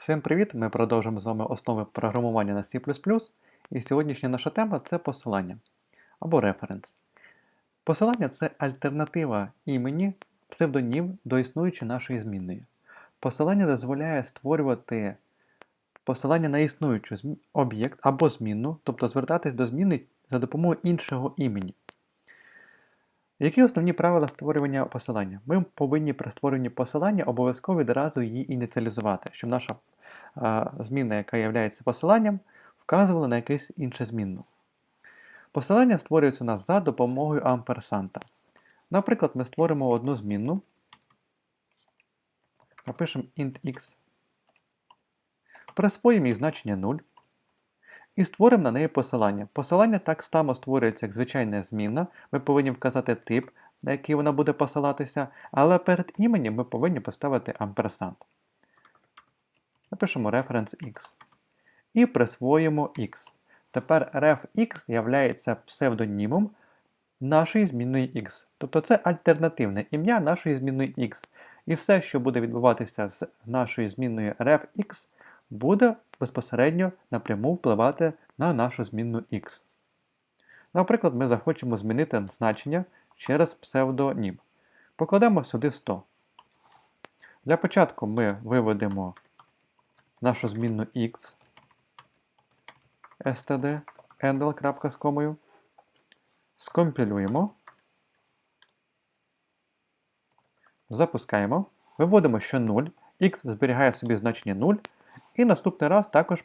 Всім привіт! Ми продовжуємо з вами основи програмування на C. І сьогоднішня наша тема це посилання або референс. Посилання це альтернатива імені, псевдонім до існуючої нашої змінної. Посилання дозволяє створювати посилання на існуючий об'єкт або змінну, тобто звертатись до зміни за допомогою іншого імені. Які основні правила створювання посилання? Ми повинні при створенні посилання обов'язково відразу її ініціалізувати, щоб наша зміна, яка є посиланням, вказувала на якусь іншу змінну. Посилання створюється у нас за допомогою амперсанта. Наприклад, ми створимо одну змінну, напишемо int x, присвоїмо їй значення 0 і створимо на неї посилання. Посилання так само створюється як звичайна змінна. Ми повинні вказати тип, на який вона буде посилатися, але перед іменем ми повинні поставити амперсант. Напишемо reference x. І присвоїмо x. Тепер refx є псевдонімом нашої змінної x. Тобто це альтернативне ім'я нашої змінної x. І все, що буде відбуватися з нашою змінною refx, буде безпосередньо напряму впливати на нашу змінну x. Наприклад, ми захочемо змінити значення через псевдонім. Покладемо сюди 100. Для початку ми виведемо нашу змінну x std handle.з комою. Скомпілюємо. Запускаємо. Виводимо, що 0. x зберігає собі значення 0. І наступний раз також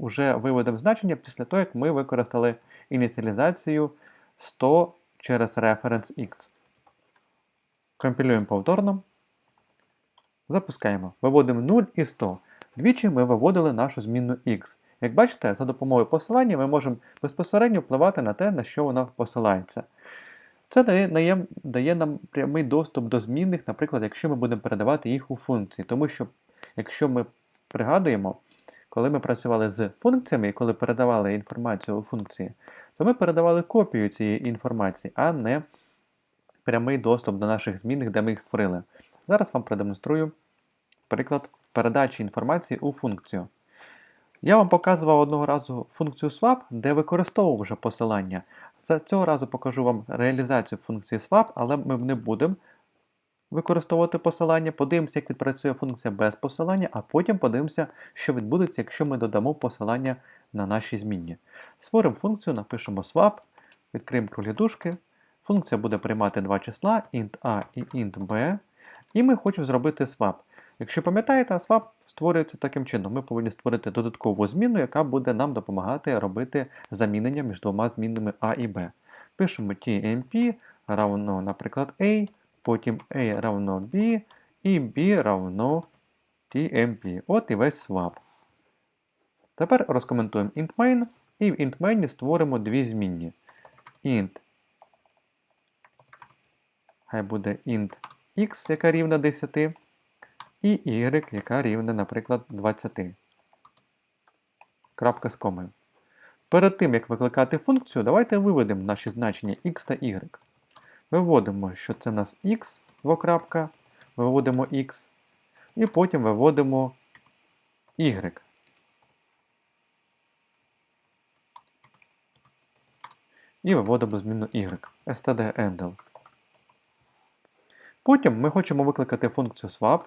вже виведемо значення після того, як ми використали ініціалізацію 100 через reference x. Компілюємо повторно. Запускаємо. Виводимо 0 і 100. Двічі ми виводили нашу змінну x. Як бачите, за допомогою посилання ми можемо безпосередньо впливати на те, на що вона посилається. Це дає, дає, дає нам прямий доступ до змінних, наприклад, якщо ми будемо передавати їх у функції. Тому що, якщо ми пригадуємо, коли ми працювали з функціями і коли передавали інформацію у функції, то ми передавали копію цієї інформації, а не прямий доступ до наших змінних, де ми їх створили. Зараз вам продемонструю приклад передачі інформації у функцію. Я вам показував одного разу функцію swap, де використовував вже посилання. Цього разу покажу вам реалізацію функції swap, але ми не будемо використовувати посилання. Подивимося, як відпрацює функція без посилання, а потім подивимося, що відбудеться, якщо ми додамо посилання на наші змінні. Створимо функцію, напишемо swap, відкриємо круглі дужки. Функція буде приймати два числа int a і int b. І ми хочемо зробити swap. Якщо пам'ятаєте, swap створюється таким чином. Ми повинні створити додаткову зміну, яка буде нам допомагати робити замінення між двома змінними A і B. Пишемо tmp равно, наприклад, A, потім A равно B і B равно tmp. От і весь swap. Тепер розкоментуємо int main і в int main створимо дві змінні. int хай буде int x, яка рівна 10 і y, яка рівна, наприклад, 20. Крапка з комою. Перед тим, як викликати функцію, давайте виведемо наші значення x та y. Виводимо, що це у нас x, двокрапка, виводимо x, і потім виводимо y. І виводимо зміну y. std handle. Потім ми хочемо викликати функцію swap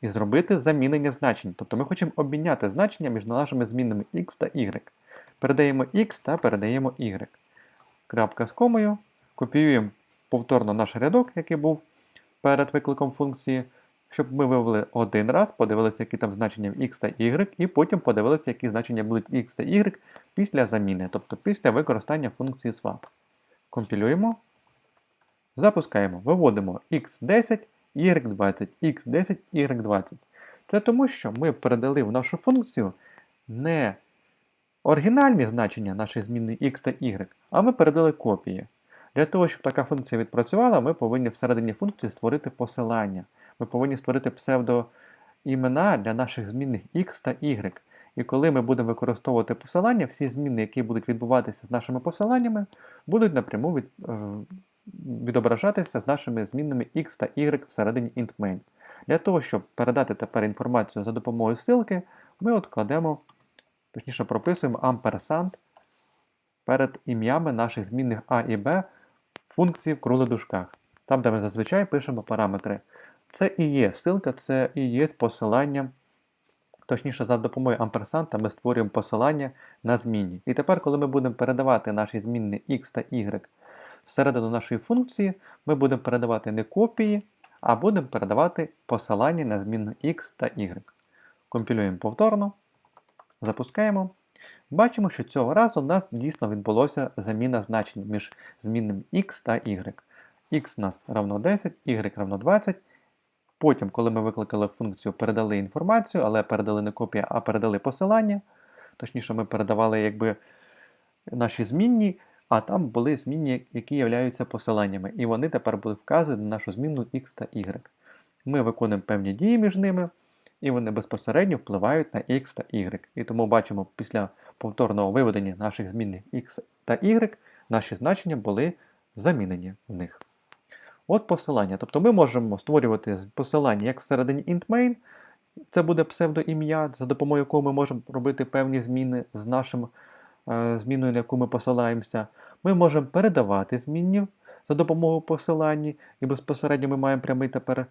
і зробити замінення значень. Тобто ми хочемо обміняти значення між нашими змінними x та y. Передаємо x та передаємо y. Крапка з комою. Копіюємо повторно наш рядок, який був перед викликом функції, щоб ми вивели один раз, подивилися, які там значення x та y, і потім подивилися, які значення будуть x та y після заміни, тобто після використання функції swap. Компілюємо. Запускаємо, виводимо x10 y20, x10, y20. Це тому, що ми передали в нашу функцію не оригінальні значення нашої зміни x та y, а ми передали копії. Для того, щоб така функція відпрацювала, ми повинні всередині функції створити посилання. Ми повинні створити псевдоімена для наших змінних x та y. І коли ми будемо використовувати посилання, всі зміни, які будуть відбуватися з нашими посиланнями, будуть напряму від, е, відображатися з нашими змінними x та y всередині int main. Для того, щоб передати тепер інформацію за допомогою ссылки, ми от кладемо, точніше прописуємо амперсант перед ім'ями наших змінних А і Б функції в круглих. Там, де ми зазвичай пишемо параметри. Це і є ссылка, це і є посилання. Точніше, за допомогою амперсанта ми створюємо посилання на змінні. І тепер, коли ми будемо передавати наші змінні x та y всередину нашої функції, ми будемо передавати не копії, а будемо передавати посилання на змінну x та y. Компілюємо повторно, запускаємо. Бачимо, що цього разу у нас дійсно відбулося заміна значень між змінним x та y. x у нас равно 10, y равно 20. Потім, коли ми викликали функцію, передали інформацію, але передали не копію, а передали посилання. Точніше, ми передавали якби наші змінні, а там були змінні, які являються посиланнями. І вони тепер вказувати на нашу змінну x та y. Ми виконуємо певні дії між ними, і вони безпосередньо впливають на x та y. І тому бачимо, після повторного виведення наших змінних x та y, наші значення були замінені в них. От посилання. Тобто ми можемо створювати посилання як всередині int-main, це буде псевдоім'я, за допомогою якого ми можемо робити певні зміни з нашим е, зміною, на яку ми посилаємося. Ми можемо передавати змінні за допомогою посилання, і безпосередньо ми маємо прямий тепер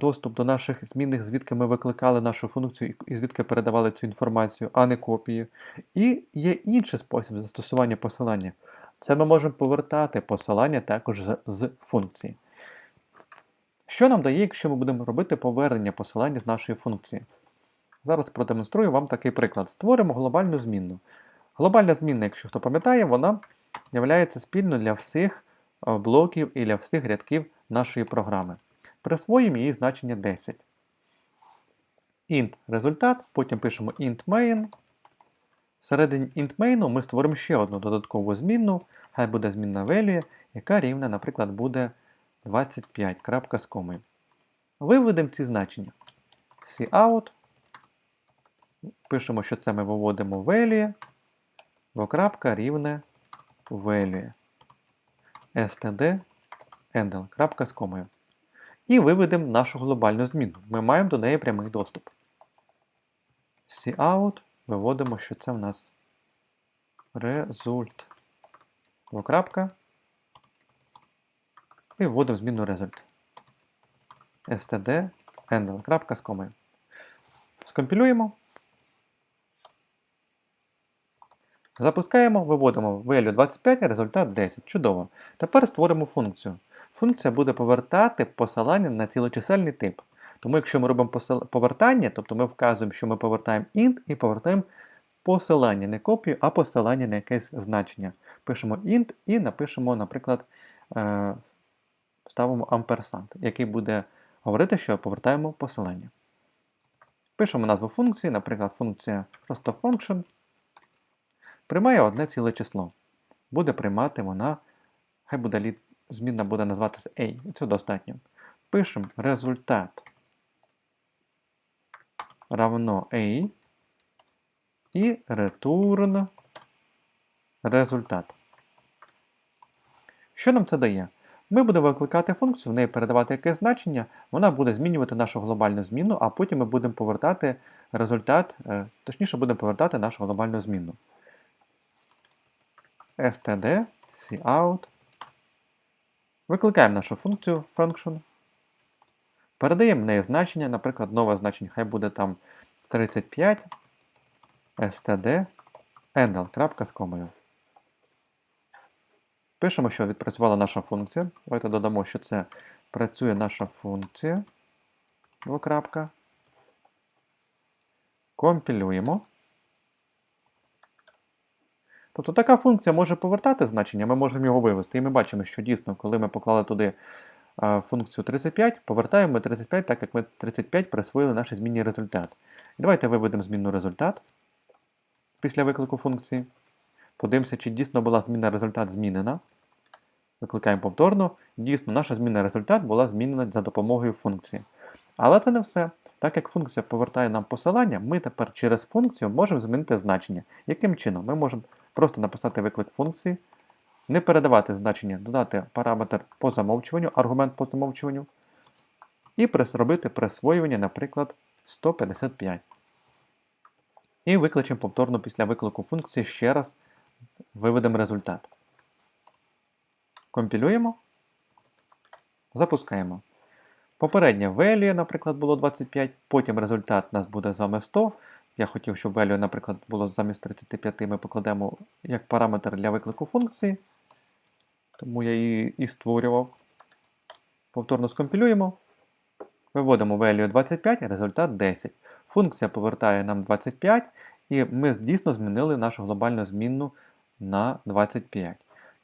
доступ до наших змінних, звідки ми викликали нашу функцію і звідки передавали цю інформацію, а не копії. І є інший спосіб застосування посилання. Це ми можемо повертати посилання також з, функції. Що нам дає, якщо ми будемо робити повернення посилання з нашої функції? Зараз продемонструю вам такий приклад. Створимо глобальну змінну. Глобальна змінна, якщо хто пам'ятає, вона є спільною для всіх е, блоків і для всіх рядків нашої програми. Присвоїмо її значення 10. int результат, потім пишемо int main. Всередині int main ми створимо ще одну додаткову змінну, хай буде змінна value, яка рівна, наприклад, буде 25 крапка з комою. Виведемо ці значення. cout. Пишемо, що це ми виводимо value, двокрапка рівне value. std handle, крапка з комою. І виведемо нашу глобальну зміну. Ми маємо до неї прямий доступ. cout виводимо, що це в нас result. Двокрапка. І вводимо зміну result. std handle. крапка з комою. Скомпілюємо. Запускаємо, виводимо value 25, результат 10. Чудово. Тепер створимо функцію. Функція буде повертати посилання на цілочисельний тип. Тому якщо ми робимо повертання, тобто ми вказуємо, що ми повертаємо int і повертаємо посилання, не копію, а посилання на якесь значення. Пишемо int і напишемо, наприклад, е, ставимо амперсант, який буде говорити, що повертаємо посилання. Пишемо назву функції, наприклад, функція просто function. Приймає одне ціле число. Буде приймати вона, хай буде змінна буде називатися A. Це достатньо. Пишемо результат равно A і return результат. Що нам це дає? Ми будемо викликати функцію, в неї передавати якесь значення, вона буде змінювати нашу глобальну зміну, а потім ми будемо повертати результат, е, точніше, будемо повертати нашу глобальну зміну. std, cout. Викликаємо нашу функцію function. Передаємо в неї значення, наприклад, нове значення, хай буде там 35 std крапка з комою. Пишемо, що відпрацювала наша функція. Давайте додамо, що це працює наша функція. Двокрапка. Компілюємо. Тобто така функція може повертати значення, ми можемо його вивести. І ми бачимо, що дійсно, коли ми поклали туди функцію 35, повертаємо ми 35, так як ми 35 присвоїли наш змінний результат. І давайте виведемо змінну результат після виклику функції. Подивимося, чи дійсно була зміна результат змінена. Викликаємо повторно. Дійсно, наша зміна результат була змінена за допомогою функції. Але це не все. Так як функція повертає нам посилання, ми тепер через функцію можемо змінити значення. Яким чином? Ми можемо просто написати виклик функції, не передавати значення, додати параметр по замовчуванню, аргумент по замовчуванню. і робити присвоювання, наприклад, 155. І викличемо повторно після виклику функції ще раз виведемо результат. Компілюємо. Запускаємо. Попереднє value, наприклад, було 25, потім результат у нас буде з вами 100. Я хотів, щоб value, наприклад, було замість 35, ми покладемо як параметр для виклику функції. Тому я її і створював. Повторно скомпілюємо. Виводимо value 25, результат 10. Функція повертає нам 25, і ми дійсно змінили нашу глобальну змінну на 25.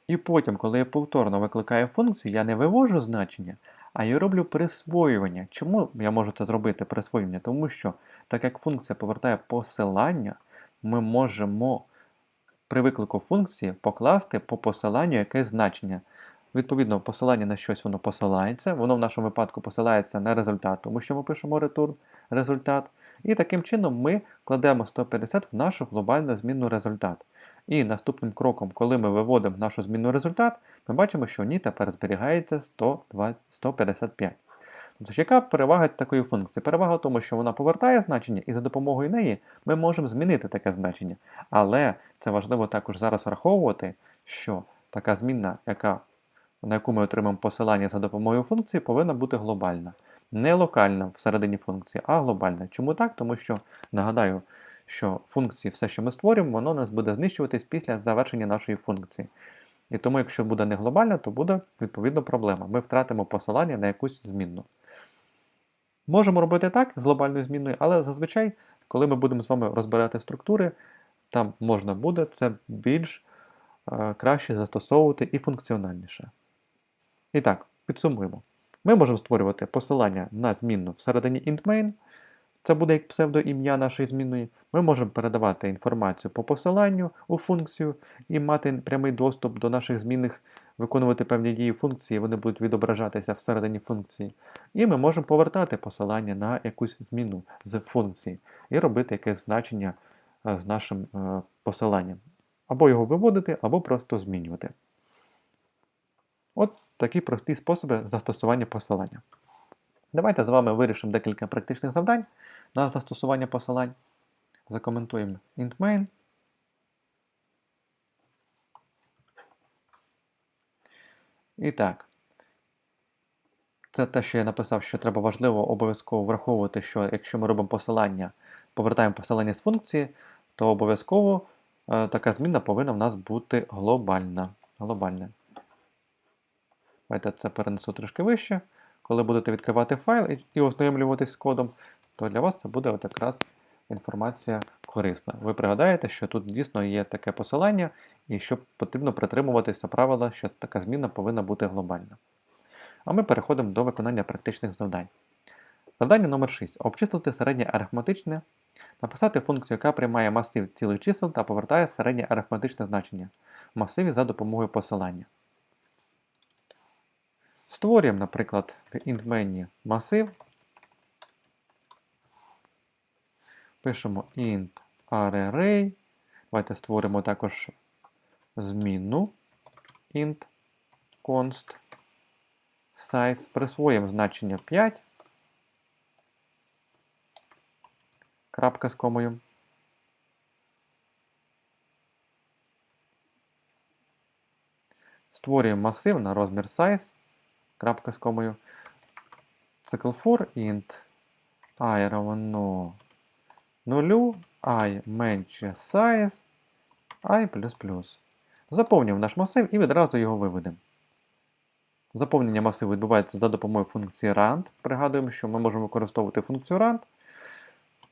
І потім, коли я повторно викликаю функцію, я не вивожу значення, а я роблю присвоювання. Чому я можу це зробити присвоювання? Тому що, так як функція повертає посилання, ми можемо при виклику функції покласти по посиланню якесь значення. Відповідно, посилання на щось воно посилається. Воно в нашому випадку посилається на результат, тому що ми пишемо return результат. І таким чином ми кладемо 150 в нашу глобальну змінну результат. І наступним кроком, коли ми виводимо нашу змінну результат, ми бачимо, що в ній тепер зберігається 120 155. Тобто, яка перевага такої функції? Перевага в тому, що вона повертає значення, і за допомогою неї ми можемо змінити таке значення. Але це важливо також зараз враховувати, що така змінна, яка, на яку ми отримаємо посилання за допомогою функції, повинна бути глобальна. Не локальна всередині функції, а глобальна. Чому так? Тому що, нагадаю, що функції, все, що ми створюємо, воно нас буде знищуватись після завершення нашої функції. І тому, якщо буде не глобально, то буде відповідно проблема. Ми втратимо посилання на якусь змінну. Можемо робити так з глобальною змінною, але зазвичай, коли ми будемо з вами розбирати структури, там можна буде це більш е, краще застосовувати і функціональніше. І так, підсумуємо. Ми можемо створювати посилання на змінну всередині int-main, це буде як псевдоім'я нашої змінної. Ми можемо передавати інформацію по посиланню у функцію і мати прямий доступ до наших змінних, виконувати певні дії функції, вони будуть відображатися всередині функції. І ми можемо повертати посилання на якусь зміну з функції і робити якесь значення е, з нашим е, посиланням. Або його виводити, або просто змінювати. От такі прості способи застосування посилання. Давайте з вами вирішимо декілька практичних завдань на застосування посилань. Закоментуємо int main. І так. Це те, що я написав, що треба важливо обов'язково враховувати, що якщо ми робимо посилання, повертаємо посилання з функції, то обов'язково е, така зміна повинна в нас бути глобальна. глобальна. Давайте це перенесу трошки вище. Коли будете відкривати файл і, ознайомлюватись з кодом, то для вас це буде от якраз інформація корисна. Ви пригадаєте, що тут дійсно є таке посилання, і що потрібно притримуватися правила, що така зміна повинна бути глобальна. А ми переходимо до виконання практичних завдань. Завдання номер 6. Обчислити середнє арифметичне, написати функцію, яка приймає масив цілих чисел та повертає середнє арифметичне значення в масиві за допомогою посилання. Створюємо, наприклад, в int масив. Пишемо int array. Давайте створимо також змінну int const size. Присвоїмо значення 5. Крапка з комою. Створюємо масив на розмір size. Крапка з комою. Цикл for int i равно 0, i менше size, i++. Заповнюємо наш масив і відразу його виведемо. Заповнення масиву відбувається за допомогою функції rand. Пригадуємо, що ми можемо використовувати функцію rand.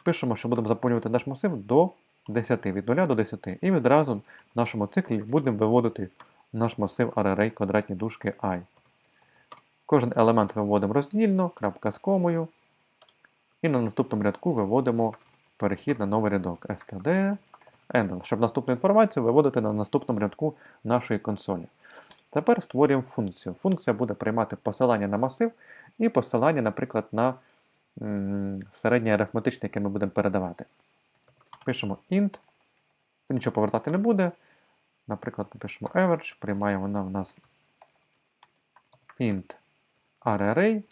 Пишемо, що будемо заповнювати наш масив до 10, від 0 до 10. І відразу в нашому циклі будемо виводити наш масив array квадратні дужки i. Кожен елемент виводимо роздільно, крапка з комою. І на наступному рядку виводимо перехід на новий рядок std endl, щоб наступну інформацію виводити на наступному рядку нашої консолі. Тепер створюємо функцію. Функція буде приймати посилання на масив і посилання, наприклад, на середнє арифметичне, яке ми будемо передавати. Пишемо int, нічого повертати не буде. Наприклад, пишемо average, приймає вона в нас int array,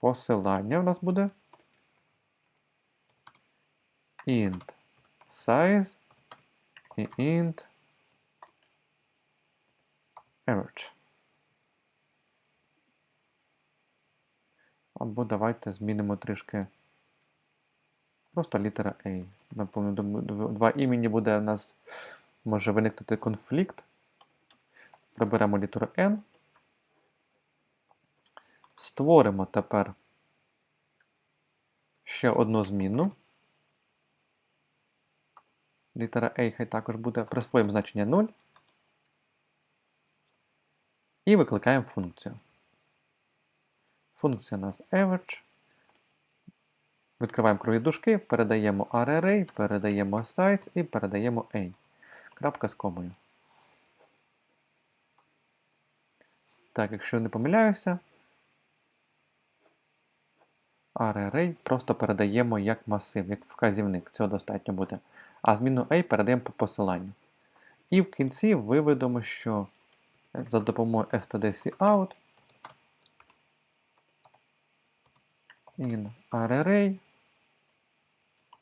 посилання у нас буде int size і int average. Або давайте змінимо трішки просто літера A. Напевно, два імені буде у нас може виникнути конфлікт. Приберемо літеру N. Створимо тепер ще одну змінну. Літера A хай також буде присвоїмо значення 0. І викликаємо функцію. Функція у нас average. Відкриваємо крові дужки, передаємо array, передаємо size і передаємо a. Крапка з комою. Так, якщо не помиляюся, array просто передаємо як масив, як вказівник. Цього достатньо буде. А зміну a передаємо по посиланню. І в кінці виведемо, що за допомогою stdcout in array,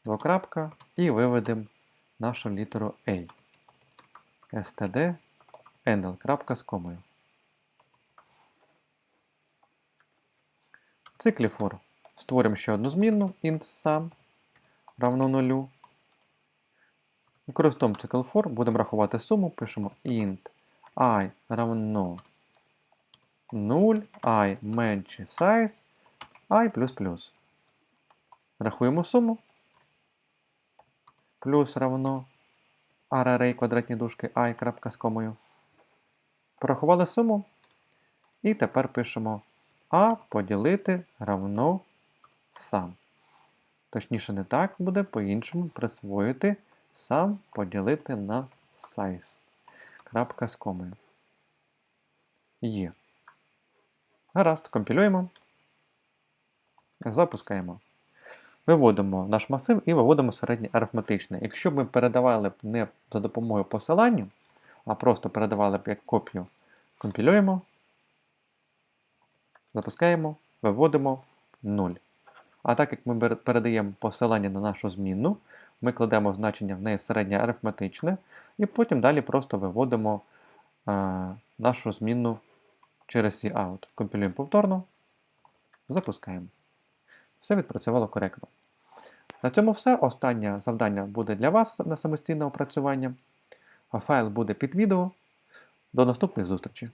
двокрапка, і виведемо нашу літеру A. std endl, крапка з комою. Циклі for створимо ще одну змінну int sum равно нулю. Використовуємо цикл for, будемо рахувати суму, пишемо int i равно 0, i менше size, i. Рахуємо суму. Плюс равно array квадратні дужки і крапка з комою. Порахували суму. І тепер пишемо a поділити равно сам. Точніше, не так буде, по-іншому присвоїти сам поділити на size. Крапка з комою. Є. Гаразд, компілюємо. Запускаємо. Виводимо наш масив і виводимо середнє арифметичне. Якщо б ми передавали б не за допомогою посиланню, а просто передавали б як копію, компілюємо, запускаємо, виводимо 0. А так як ми передаємо посилання на нашу змінну, ми кладемо значення в неї середнє арифметичне, і потім далі просто виводимо а, нашу змінну через cout. Компілюємо повторно, запускаємо. Все відпрацювало коректно. На цьому все. Останнє завдання буде для вас на самостійне опрацювання. А файл буде під відео. До наступних зустрічей!